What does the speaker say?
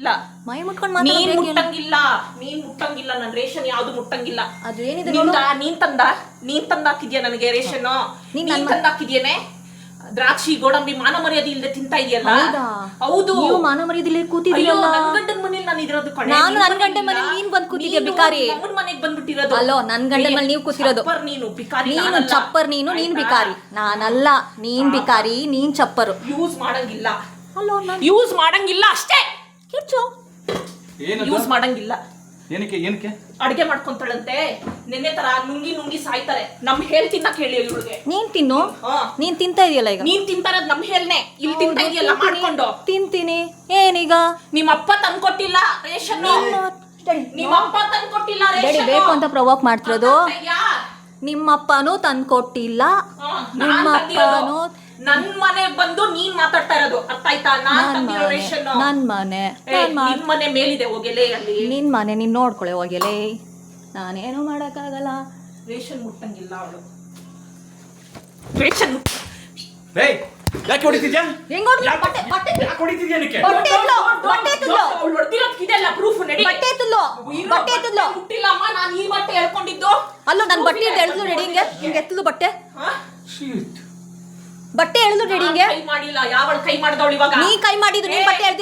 ಇಲ್ಲ. ಮೈ ಮುಟ್ಕೊಂಡು ನೀನ್? ಮುಟ್ಟಂಗಿಲ್ಲ. ನೀನ್ ಮುಟ್ಟಂಗಿಲ್ಲ. ನನ್ ರೇಷನ್ ಯಾವ್ದು ಮುಟ್ಟಂಗಿಲ್ಲ. ಅದು ಏನಿದೆ ನಿಂದ ನೋಡು. ನೀನ್ ತಂದ? ನೀನ್ ತಂದ ಹಾಕಿದ್ಯಾ ನನಗೆ ರೇಷನ್? ನೀನ್ ನೀನ್ ನನ್ನ- ತಂದ ದ್ರಾಕ್ಷಿ ಗೋಡಂಬಿ ಮಾನ ಮರ್ಯಾದೆ ಇಲ್ದೆ ತಿಂತಾ ಇದೆಯಲ್ಲ? ಹೌದಾ? ಹೌದು. ನೀವು ಮಾನ ಮರ್ಯಾದೆ ಅಯ್ಯೋ ಕೂತಿದ್ರಲ್ಲ ನನ್ ಗಂಡನ ಮನೇಲಿ ನಾನು ಇರೋದು ಕಣೆ. ನಾನು ನಿನ್ ಗಂಡನ್ ಮನೇಲಿ ನೀನ್ ಬಂದ್ ಕೂತಿದ್ಯಾ ಬಿಕಾರಿ. ನಮ್ಮನ್ ಮನೆಗ್ ಬಂದ್ಬಿಟ್ಟಿರೋದು. ಅಲ್ಲೋ, ನನ್ ಗಂಡನ್ ಮನೇಲಿ ನೀವ್ ಕೂತಿರೋದು. ಚಪ್ಪರ್ ನೀನು ಬಿಕಾರಿ ನೀನು ಚಪ್ಪರ್ ನೀನು ನೀನ್ ಬಿಕಾರಿ ನಾನಲ್ಲ ನೀನ್ ಬಿಕಾರಿ ನೀನ್ ಚಪ್ಪರ್. ಯೂಸ್ ಮಾಡಂಗಿಲ್ಲ. ಅಲ್ಲೋ ಯೂಸ್ ಮಾಡಂಗಿಲ್ಲ ಅಷ್ಟೇ. ಕಿಚ್ಚು ಯೂಸ್ ಮಾಡಂಗಿಲ್ಲ. ಏನಕ್ಕೆ ಏನಕ್ಕೆ? ಅಡಿಗೆ ಮಾಡ್ಕೊಂತಾಳಂತೆ. ನಿನ್ನೆ ತರ ನುಂಗಿ ನುಂಗಿ ಸಾಯ್ತಾರೆ. ನಮ್ ಹೇಳ್ ತಿನ್ನಕ್ ಹೇಳಿ ಇವಳಿಗೆ. ನೀನ್ ತಿನ್ನು? ಹಾ. ನೀನ್ ತಿಂತಾ ಇದೆಯಲ್ಲ ಈಗ? ನೀನ್ ತಿಂತಾರದ್ ನಮ್ ಹೇಳ್ನೆ. ಇಲ್ಲಿ ತಿಂತಾ ಇದೆಯಲ್ಲ ಮಾಡ್ಕೊಂಡು. ತಿಂತೀನಿ. ಏನೀಗ? ನಿಮ್ಮಪ್ಪ ತಂದ್ಕೊಟ್ಟಿಲ್ಲ ರೇಷನ್. ನಿಮ್ಮ ಅಪ್ಪ ತಂದ್ಕೊಟ್ಟಿಲ್ಲ ರೇಷನ್. ಬೇಕು ಅಂತ ಪ್ರವೋಕ್ ಮಾಡ್ತಿರೋದು. ನಿಮ್ಮಪ್ಪನೂ ತಂದ್ಕೊಟ್ಟಿಲ್ಲ. ನಿಮ್ಮ ಅಪ್ಪನೂ ನನ್ ಮನೆ ಬಂದು ನೀನ್ ಮಾತಾಡ್ತಾ ಇರೋದು. ಅರ್ಥ ಆಯ್ತಾ? ನಾನ್ ನನ್ ತಂದಿರೋ ಮನೆ ರೇಷನ್. ನನ್ ಮನೆ ನನ್ ಮನೆ. ನಿನ್ ಮನೆ ಮೇಲಿದೆ ಹೋಗೆಲೆ ಅಲ್ಲಿ. ನಿನ್ ಮನೆ ನೀನ್ ನೋಡ್ಕೊಳೆ ಹೋಗ್ಯಲೇ ನಾನೇನು ಮಾಡಕ್ಕಾಗಲ್ಲ. ರೇಷನ್ ಮುಟ್ಟಂಗಿಲ್ಲ ಅವಳು. ರೇಷನ್ ಮುಟ್ಟ- ಏಯ್ ಯಾಕೆ ಹೊಡಿತಿದ್ಯಾ? ಹೆಂಗ್ ಹೊಡ್ದ್ಲು? ಯಾಕೆ- ಬಟ್ಟೆ- ಬಟ್ಟೆ- ಯಾಕೆ ಹೊಡಿತಿದ್ಯಾ ಏನಕ್ಕೆ ಬಟ್ಟೆ ಎತ್ತಲು, ಬಟ್ಟೆ ಎತ್ತಲು. ಅವ್ಳು ಹೊಡ್ದಿರೋದ್ಕ್ ಇದೆಲ್ಲ proof ನಡಿ. ಬಟ್ಟೆ ಎತ್ತಲು ಇರೋ ಬಟ್ಟೆ ಎತ್ತಲು ಮುಟ್ಟಿಲ್ಲಮ್ಮ ನಾನ್ ಈ ಬಟ್ಟೆ ಹೇಳ್ಕೊಂಡಿದ್ದು ಅಲ್ಲೋ ನನ್ ಬಟ್ಟೆ ಎಳ್ದು ರೆಡಿ ಹಿಂಗೆ ಹಿಂಗೆ ಎತ್ತಲು ಬಟ್ಟೆ. ಹಾ? ಬಟ್ಟೆ ಹೇಳಿದ್ರು ರೆಡಿ ಹಿಂಗೆ ಕೈ ಮಾಡಿಲ್ಲ ಯಾವಳು ಕೈ ಮಾಡಿದವಳು ಇವಾಗ? ನೀ ಕೈ ಮಾಡಿದ್ರು ನೀನ್ ಬಟ್ಟೆ ಎಳ್ದು